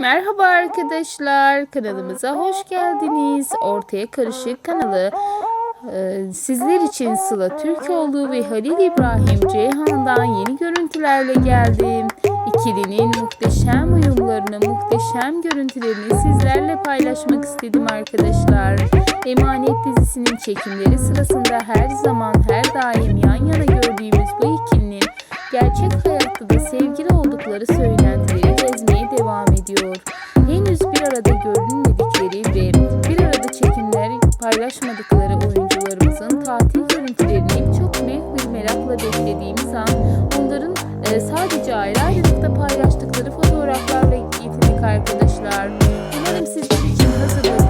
Merhaba arkadaşlar, kanalımıza hoş geldiniz. Ortaya Karışık kanalı e, sizler için Sıla Türkoğlu ve Halil İbrahim Ceyhan'dan yeni görüntülerle geldim. İkilinin muhteşem uyumlarını, muhteşem görüntülerini sizlerle paylaşmak istedim arkadaşlar. Emanet dizisinin çekimleri sırasında her zaman her daim yan yana gördüğümüz bu ikilinin gerçek hayatta da sevgili oldukları söylentileri Arada görünmedikleri ve bir arada çekimler paylaşmadıkları oyuncularımızın tatil görüntülerini çok büyük bir merakla beklediğimiz an onların e, sadece ayrı ayrılıkta paylaştıkları fotoğraflarla yetindik arkadaşlar. Umarım sizler için hazırladığım